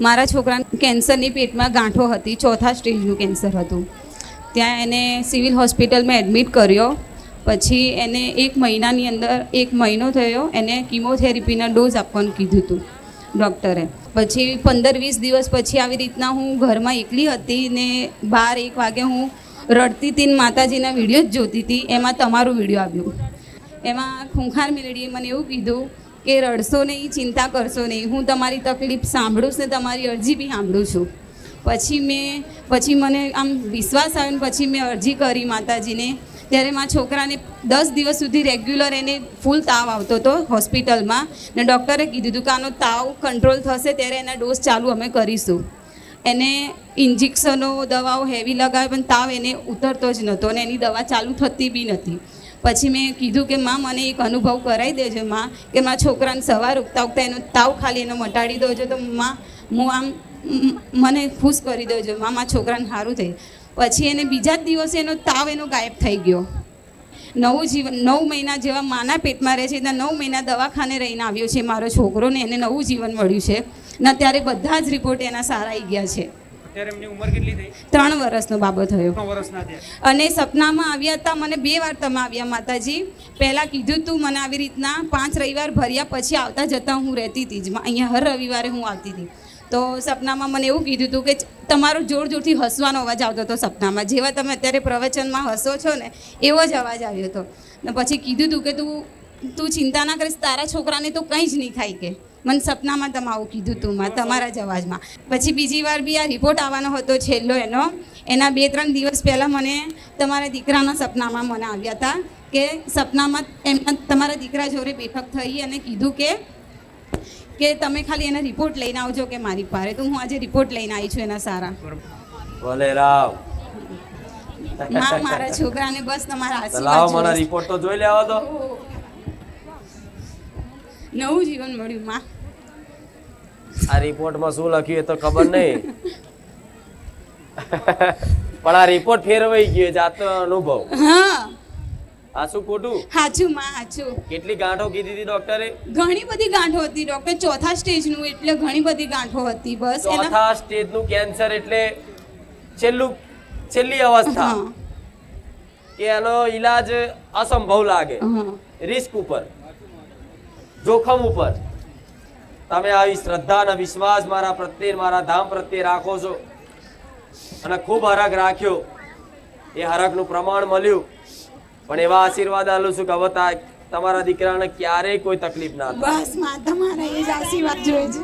મારા છોકરાને કેન્સરની પેટમાં ગાંઠો હતી, ચોથા સ્ટેજનું કેન્સર હતું. ત્યાં એને સિવિલ હોસ્પિટલમાં એડમિટ કર્યો. પછી એને એક મહિનાની અંદર, એક મહિનો થયો, એને કિમોથેરેપીના ડોઝ આપવાનું કીધું હતું ડૉક્ટરે. પછી પંદર વીસ દિવસ પછી આવી રીતના હું ઘરમાં એકલી હતી ને બાર એક વાગે હું રડતી હતી માતાજીના વીડિયો જ જોતી હતી. એમાં તમારું વીડિયો આવ્યું. એમાં ખૂંખાર મેલડીએ મને એવું કીધું કે રડશો નહીં, ચિંતા કરશો નહીં. હું તમારી તકલીફ સાંભળું ને તમારી અરજી બી સાંભળું છું. પછી મેં, પછી મને આમ વિશ્વાસ આવ્યો ને પછી મેં અરજી કરી માતાજીને. ત્યારે મારા છોકરાને દસ દિવસ સુધી રેગ્યુલર એને ફૂલ તાવ આવતો હતો હોસ્પિટલમાં. ને ડૉક્ટરે કીધું હતું કે આનો તાવ કંટ્રોલ થશે, ત્યારે એના ડોઝ ચાલુ અમે કરીશું. એને ઇન્જેક્શનો દવાઓ હેવી લગાવી, પણ તાવ એને ઉતરતો જ નહોતો અને એની દવા ચાલુ થતી બી નથી. પછી મેં કીધું કે, માં, મને એક અનુભવ કરાવી દેજો, માં, કે મારા છોકરાને સવાર ઉગતા ઉગતા એનો તાવ ખાલી એનો મટાડી દેજો, તો માં, હું આમ મને ખુશ કરી દેજો, માં મારા છોકરાને સારું થઈ પછી એને બીજા જ દિવસે એનો તાવ એનો ગાયબ થઈ ગયો. નવું જીવન, નવ મહિના જેવા માના પેટમાં રહે છે, ત્યાં નવ મહિના દવાખાને રહીને આવ્યો છે મારો છોકરો ને, એને નવું જીવન મળ્યું છે. ને અત્યારે બધા જ રિપોર્ટ એના સારા આવી ગયા છે. ત્રણ વર્ષનો બાબો થયો. ત્રણ વર્ષના થયા અને સપનામાં આવ્યા હતા મને બે વાર તમે આવ્યા માતાજી. પહેલાં કીધું તું મને આવી રીતના પાંચ રવિવાર ભર્યા પછી આવતા જતા હું રહેતી હતી જ. અહીંયા હર રવિવારે હું આવતી હતી તો સપનામાં મને એવું કીધું હતું કે તમારો જોર જોરથી હસવાનો અવાજ આવતો હતો સપનામાં. જેવા તમે અત્યારે પ્રવચનમાં હસો છો ને એવો જ અવાજ આવ્યો હતો. ને પછી કીધું હતું કે તું તું ચિંતા ના કરીશ તારા છોકરાને તો કંઈ જ નહીં થાય કે. મને સપનામાં તમે આવું કીધું તું માં તમારા જ અવાજમાં. પછી બીજી વાર બી આ રિપોર્ટ આવવાનો હતો છેલ્લો એનો. એના બે ત્રણ દિવસ પહેલાં મને તમારા દીકરાના સપનામાં મને આવ્યા હતા કે સપનામાં એમના તમારા દીકરા જોડે બેઠક થઈ અને કીધું કે કે તમે ખાલી એના રિપોર્ટ લઈને આવજો કે મારી પાસે. તો હું આજે રિપોર્ટ લઈને આવી છું એના સારા. ભલે રાવ. મારા છોકરાને બસ તમારા આશીર્વાદ લાવો મને રિપોર્ટ તો જોઈ લેવા દો. નવું જીવન મળ્યું માં. આ રિપોર્ટમાં શું લખ્યું એ તો ખબર નહીં. પણ આ રિપોર્ટ ફેરવાઈ ગયો છે જાતનો અનુભવ. હા. ખોટું? હાચું માં હાચું. કેટલી ગાંઠો કીધી હતી ડોક્ટરે ઘણી બધી ગાંઠો હતી ડોક્ટર ચોથા સ્ટેજનું એટલે ઘણી બધી ગાંઠો હતી બસ. ચોથા સ્ટેજનું કેન્સર એટલે છેલ્લું છેલ્લી અવસ્થા. કે એનો ઈલાજ અસંભવ લાગે. રિસ્ક ઉપર. જોખમ ઉપર. તમે આવી શ્રદ્ધા અને વિશ્વાસ મારા પ્રત્યે, મારા ધામ પ્રત્યે રાખો છો. અને ખૂબ હરખ રાખ્યો. એ હરખનું પ્રમાણ મળ્યું. પણ એવા આશીર્વાદ આલું છું કે હવે તમારા દીકરાને ક્યારેય કોઈ તકલીફ ના બસ તમારા એ જ આશીર્વાદ જોઈએ છે.